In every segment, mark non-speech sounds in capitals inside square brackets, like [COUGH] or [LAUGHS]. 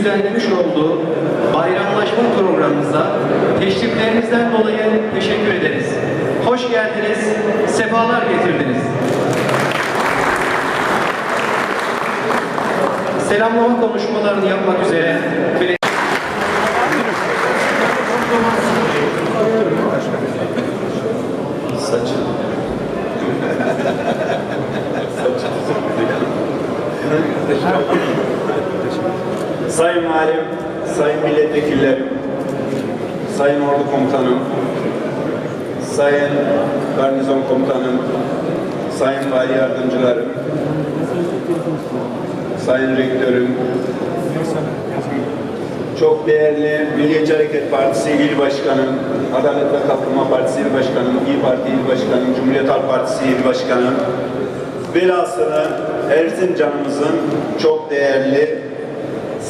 düzenlemiş olduğu bayramlaşma programımıza teşriflerinizden dolayı teşekkür ederiz. Hoş geldiniz, sefalar getirdiniz. Selamlama konuşmalarını yapmak üzere belediye [LAUGHS] Saçı. Sayın Valim, Sayın Milletvekillerim, Sayın Ordu Komutanım, Sayın Garnizon Komutanım, Sayın Vali Yardımcılarım, Sayın Rektörüm, çok değerli Milliyetçi Hareket Partisi İl Başkanım, Adalet ve Kalkınma Partisi İl Başkanım, İyi Parti İl Başkanım, Cumhuriyet Halk Partisi İl Başkanım, velhasılı Erzincan'ımızın çok değerli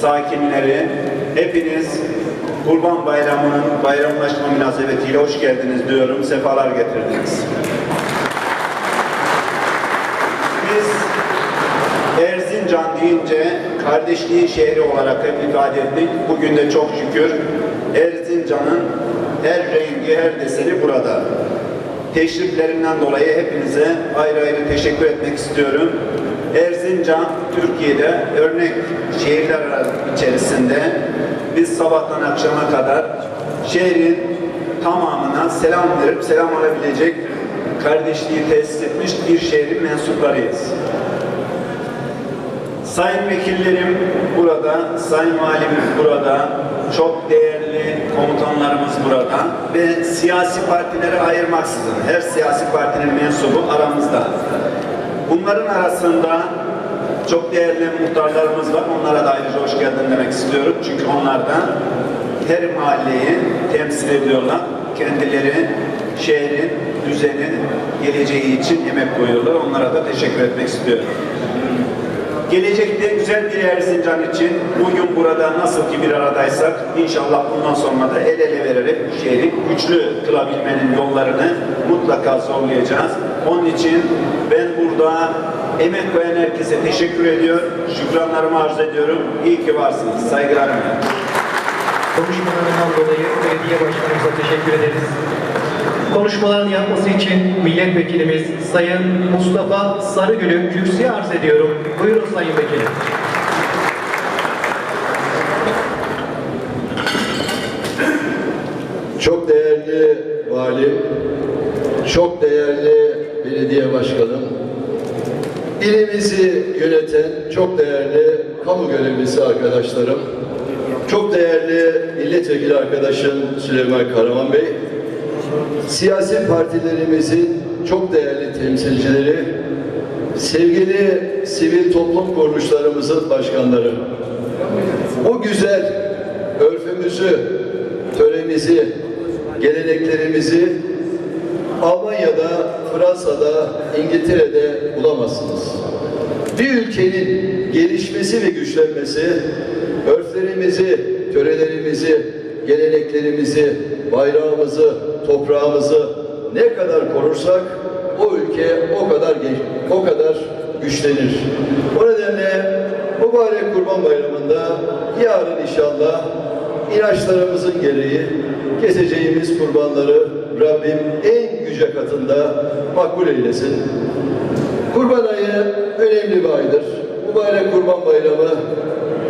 sakinleri, hepiniz Kurban Bayramı'nın bayramlaşma münasebetiyle hoş geldiniz diyorum, sefalar getirdiniz. Biz Erzincan deyince kardeşliğin şehri olarak hep ifade ettik. Bugün de çok şükür Erzincan'ın her rengi, her deseni burada. Teşriflerinden dolayı hepinize ayrı ayrı teşekkür etmek istiyorum. Erzincan, Türkiye'de örnek şehirler içerisinde biz sabahtan akşama kadar şehrin tamamına selam verip selam alabilecek kardeşliği tesis etmiş bir şehrin mensuplarıyız. Sayın vekillerim burada, sayın valimiz burada, çok değerli komutanlarımız burada ve siyasi partilere ayırmaksızın her siyasi partinin mensubu aramızda. Bunların arasında çok değerli muhtarlarımız var. Onlara da ayrıca hoş geldin demek istiyorum. Çünkü onlar da her mahalleyi temsil ediyorlar. Kendileri şehrin düzeni, geleceği için emek koyuyorlar. Onlara da teşekkür etmek istiyorum. Gelecekte güzel bir Erzincan için bugün burada nasıl ki bir aradaysak inşallah bundan sonra da el ele vererek bu şehri güçlü kılabilmenin yollarını mutlaka zorlayacağız. Onun için ben burada emek koyan herkese teşekkür ediyor. Şükranlarımı arz ediyorum. İyi ki varsınız. Saygılarımla. konuşmalarından dolayı belediye başkanımıza teşekkür ederiz. Konuşmalarını yapması için milletvekilimiz Sayın Mustafa Sarıgül'ü kürsüye arz ediyorum. Buyurun Sayın Vekilim. Çok değerli valim, çok değerli belediye başkanım, ilimizi yöneten çok değerli kamu görevlisi arkadaşlarım, çok değerli milletvekili arkadaşım Süleyman Karaman Bey, siyasi partilerimizin çok değerli temsilcileri, sevgili sivil toplum kuruluşlarımızın başkanları, bu güzel örfümüzü, töremizi, geleneklerimizi Almanya'da, Fransa'da, İngiltere'de bulamazsınız. Bir ülkenin gelişmesi ve güçlenmesi, örflerimizi, törelerimizi, geleneklerimizi, bayrağımızı, toprağımızı ne kadar korursak o ülke o kadar o kadar güçlenir. O nedenle mübarek Kurban Bayramı'nda yarın inşallah inançlarımızın gereği keseceğimiz kurbanları Rabbim en yüce katında makbul eylesin. Kurban ayı önemli bir aydır. Mübarek Kurban Bayramı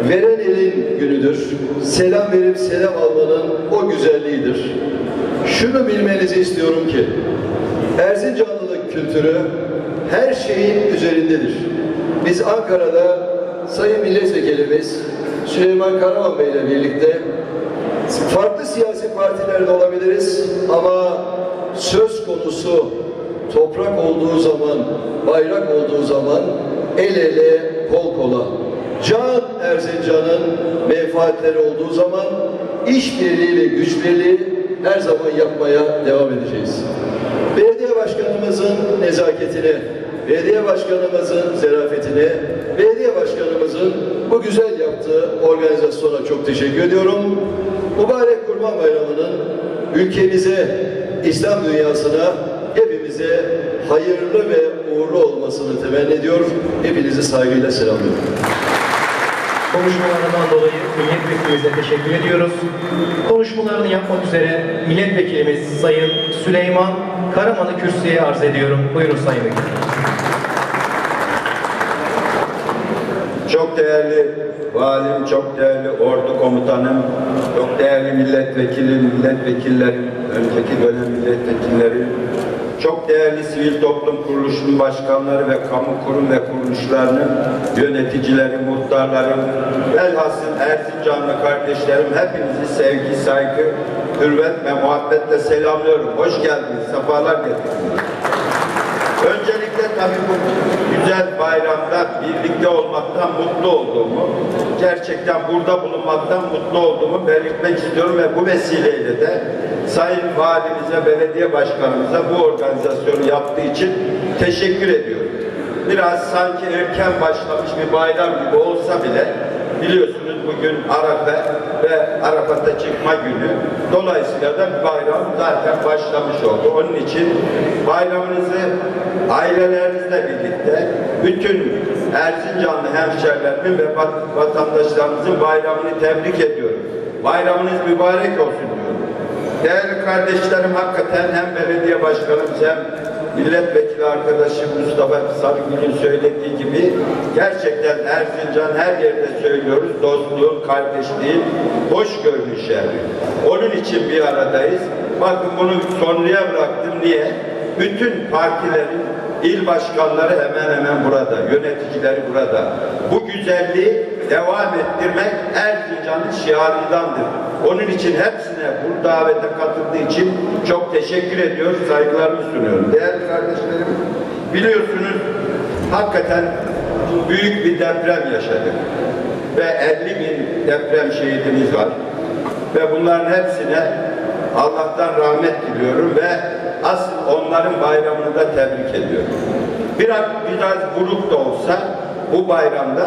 veren elin günüdür. Selam verip selam almanın o güzelliğidir. Şunu bilmenizi istiyorum ki Erzincanlılık kültürü her şeyin üzerindedir. Biz Ankara'da Sayın Milletvekilimiz Süleyman Karaman Bey ile birlikte farklı siyasi partilerde olabiliriz ama söz konusu toprak olduğu zaman, bayrak olduğu zaman el ele, kol kola. Can Erzincan'ın menfaatleri olduğu zaman işbirliği ve güç birliği her zaman yapmaya devam edeceğiz. Belediye başkanımızın nezaketine, belediye başkanımızın zerafetine, belediye başkanımızın bu güzel yaptığı organizasyona çok teşekkür ediyorum. Mübarek Kurban Bayramı'nın ülkemize, İslam dünyasına, hepimize hayırlı ve uğurlu olmasını temenni ediyor. Hepinizi saygıyla selamlıyorum. Konuşmalarından dolayı milletvekilimize teşekkür ediyoruz. Konuşmalarını yapmak üzere milletvekilimiz Sayın Süleyman Karaman'ı kürsüye arz ediyorum. Buyurun Sayın Vekilim. Çok değerli valim, çok değerli ordu komutanım, çok değerli milletvekilim, milletvekillerim, önceki dönem milletvekilleri, çok değerli sivil toplum kuruluşunun başkanları ve kamu kurum ve kuruluşlarının yöneticileri, muhtarları, velhasıl Erzincanlı kardeşlerim hepinizi sevgi, saygı, hürmet ve muhabbetle selamlıyorum. Hoş geldiniz, sefalar getirdiniz. Öncelikle tabii bu güzel bayramda birlikte olmaktan mutlu olduğumu, gerçekten burada bulunmaktan mutlu olduğumu belirtmek istiyorum ve bu vesileyle de Sayın Valimize, Belediye Başkanımıza bu organizasyonu yaptığı için teşekkür ediyorum. Biraz sanki erken başlamış bir bayram gibi olsa bile biliyorsunuz bugün Arafa ve Arafat'a çıkma günü. Dolayısıyla da bayram zaten başlamış oldu. Onun için bayramınızı ailelerinizle birlikte bütün Erzincanlı hemşerilerimin ve vat- vatandaşlarımızın bayramını tebrik ediyorum. Bayramınız mübarek olsun diyorum. Değerli kardeşlerim hakikaten hem belediye başkanımız hem milletvekili arkadaşım Mustafa Sarıgül'ün söylediği gibi gerçekten Erzincan her yerde söylüyoruz dostluğun, kardeşliğin, hoşgörünün şehri. Onun için bir aradayız. Bakın bunu sonraya bıraktım. Niye? Bütün partilerin il başkanları hemen hemen burada, yöneticileri burada. Bu güzelliği devam ettirmek Erzincan'ın şiarındandır. Onun için hepsine bu davete katıldığı için çok teşekkür ediyorum, saygılarımı sunuyorum. Değerli kardeşlerim, biliyorsunuz hakikaten büyük bir deprem yaşadık. Ve 50 bin deprem şehidimiz var. Ve bunların hepsine Allah'tan rahmet diliyorum ve asıl onların bayramını da tebrik ediyorum. Biraz, biraz buruk da olsa bu bayramda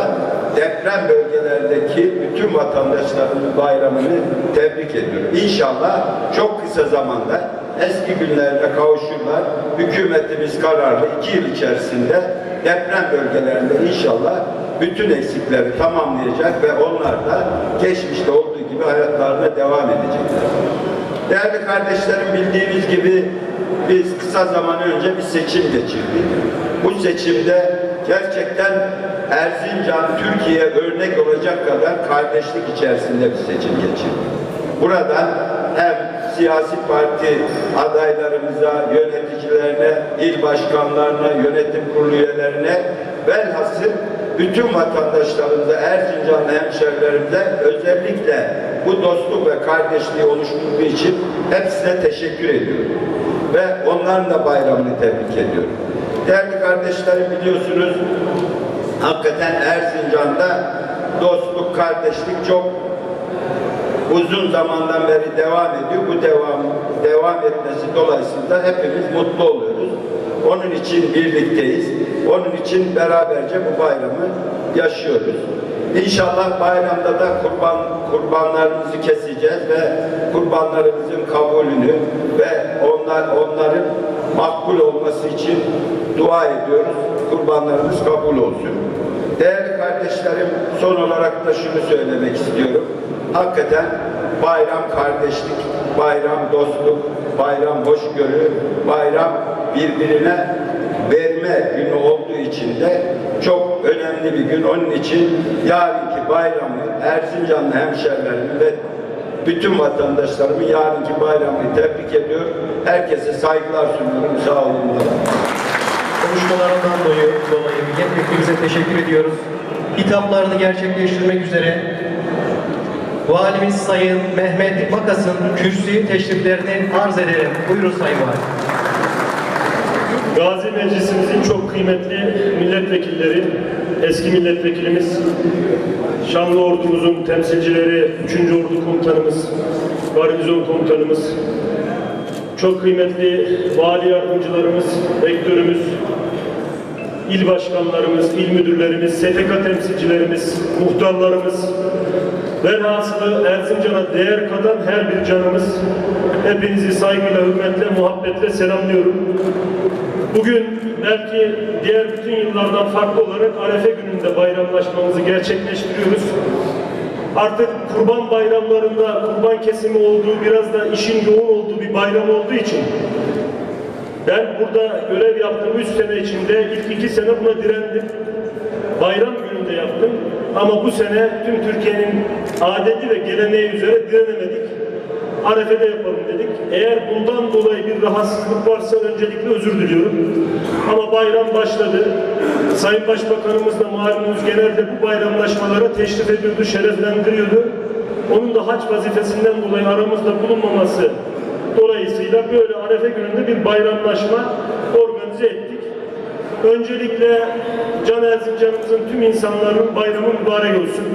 deprem bölgelerdeki bütün vatandaşlarımın bayramını tebrik ediyorum. İnşallah çok kısa zamanda eski günlerine kavuşurlar. Hükümetimiz kararlı iki yıl içerisinde deprem bölgelerinde inşallah bütün eksikleri tamamlayacak ve onlar da geçmişte olduğu gibi hayatlarına devam edecekler. Değerli kardeşlerim bildiğiniz gibi biz kısa zaman önce bir seçim geçirdik. Bu seçimde gerçekten Erzincan Türkiye örnek olacak kadar kardeşlik içerisinde bir seçim geçirdik. Buradan hem siyasi parti adaylarımıza, yöneticilerine, il başkanlarına, yönetim kurulu üyelerine velhasıl bütün vatandaşlarımıza, Erzincanlı hemşerilerimize özellikle bu dostluk ve kardeşliği oluşturduğu için hepsine teşekkür ediyorum. Ve onların da bayramını tebrik ediyorum. Değerli kardeşlerim biliyorsunuz hakikaten Erzincan'da dostluk, kardeşlik çok uzun zamandan beri devam ediyor. Bu devam devam etmesi dolayısıyla hepimiz mutlu oluyoruz. Onun için birlikteyiz. Onun için beraberce bu bayramı yaşıyoruz. İnşallah bayramda da kurban kurbanlarımızı keseceğiz ve kurbanlarımızın kabulünü ve onlar onların makbul olması için dua ediyoruz. Kurbanlarımız kabul olsun. Değerli kardeşlerim, son olarak da şunu söylemek istiyorum. Hakikaten bayram kardeşlik, bayram dostluk, bayram hoşgörü, bayram birbirine verme günü olduğu için de çok önemli bir gün. Onun için yarınki bayramı Erzincanlı hemşerilerimi ve bütün vatandaşlarımı yarınki bayramını tebrik ediyor. Herkese saygılar sunuyorum. Sağ olun. Konuşmalarından dolayı, dolayı milletvekilimize teşekkür ediyoruz. Hitaplarını gerçekleştirmek üzere Valimiz Sayın Mehmet Makas'ın kürsü teşriflerini arz ederim. Buyurun Sayın Valim. Gazi Meclisimizin çok kıymetli milletvekilleri, eski milletvekilimiz, Şanlı Ordumuzun temsilcileri, 3. Ordu Komutanımız, Garnizon Komutanımız, çok kıymetli vali yardımcılarımız, rektörümüz, il başkanlarımız, il müdürlerimiz, STK temsilcilerimiz, muhtarlarımız, Velhasılı Erzincan'a değer katan her bir canımız. Hepinizi saygıyla, hürmetle, muhabbetle selamlıyorum. Bugün belki diğer bütün yıllardan farklı olarak Arefe gününde bayramlaşmamızı gerçekleştiriyoruz. Artık kurban bayramlarında kurban kesimi olduğu, biraz da işin yoğun olduğu bir bayram olduğu için ben burada görev yaptığım 3 sene içinde ilk 2 sene buna direndim. Bayram gününde yaptım. Ama bu sene tüm Türkiye'nin adeti ve geleneği üzere direnemedik. Arefe'de yapalım dedik. Eğer bundan dolayı bir rahatsızlık varsa öncelikle özür diliyorum. Ama bayram başladı. Sayın Başbakanımız da malumunuz genelde bu bayramlaşmalara teşrif ediyordu, şereflendiriyordu. Onun da haç vazifesinden dolayı aramızda bulunmaması dolayısıyla böyle Arefe gününde bir bayramlaşma organize ettik. Öncelikle Can Erzincan'ımızın tüm insanların bayramı mübarek olsun.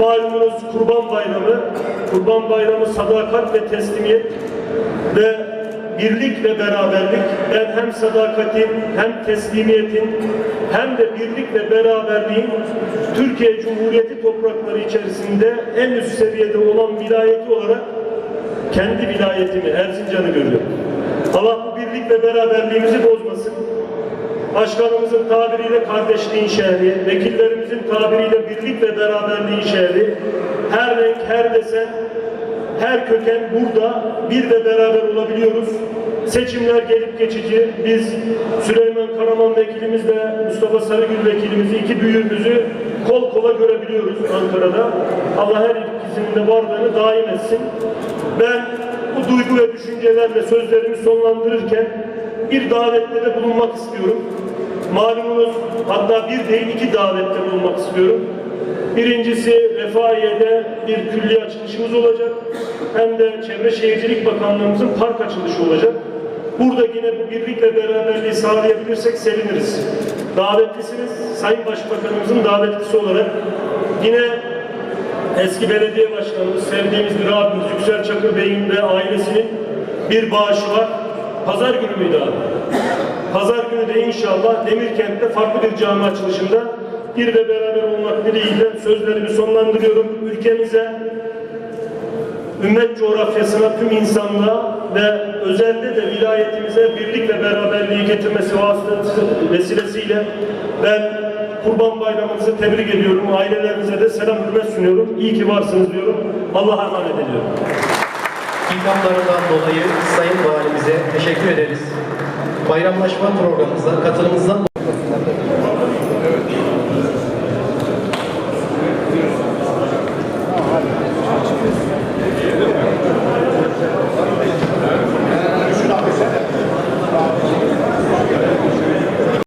Malumunuz Kurban Bayramı, Kurban Bayramı sadakat ve teslimiyet ve birlik ve beraberlik. Ben hem sadakatin hem teslimiyetin hem de birlik ve beraberliğin Türkiye Cumhuriyeti toprakları içerisinde en üst seviyede olan vilayeti olarak kendi vilayetimi, Erzincan'ı görüyorum. Allah bu birlik ve beraberliğimizi bozmasın. Başkanımızın tabiriyle kardeşliğin şehri, vekillerimizin tabiriyle birlik ve beraberliğin şehri, her renk, her desen, her köken burada bir ve beraber olabiliyoruz. Seçimler gelip geçici. Biz Süleyman Karaman vekilimizle Mustafa Sarıgül vekilimizi, iki büyüğümüzü kol kola görebiliyoruz Ankara'da. Allah her ikisinin de varlığını daim etsin. Ben bu duygu ve düşüncelerle sözlerimi sonlandırırken bir davette de bulunmak istiyorum. Malumunuz hatta bir değil iki davette bulunmak istiyorum. Birincisi Refahiye'de bir külliye açılışımız olacak. Hem de Çevre Şehircilik Bakanlığımızın park açılışı olacak. Burada yine bu birlik ve beraberliği sağlayabilirsek seviniriz. Davetlisiniz, Sayın Başbakanımızın davetlisi olarak yine eski belediye başkanımız, sevdiğimiz bir abimiz Yüksel Çakır Bey'in ve ailesinin bir bağışı var. Pazar günü müydü abi? Pazar günü de inşallah Demirkent'te farklı bir cami açılışında bir ve beraber olmak dileğiyle sözlerimi sonlandırıyorum. Ülkemize, ümmet coğrafyasına, tüm insanlığa ve özellikle de vilayetimize birlik ve beraberliği getirmesi vesilesiyle ben Kurban Bayramınızı tebrik ediyorum. Ailelerinize de selam hürmet sunuyorum. İyi ki varsınız diyorum. Allah'a emanet ediyorum. İlhamlarından dolayı Sayın Valimize teşekkür ederiz. Bayramlaşma programımıza katılımınızdan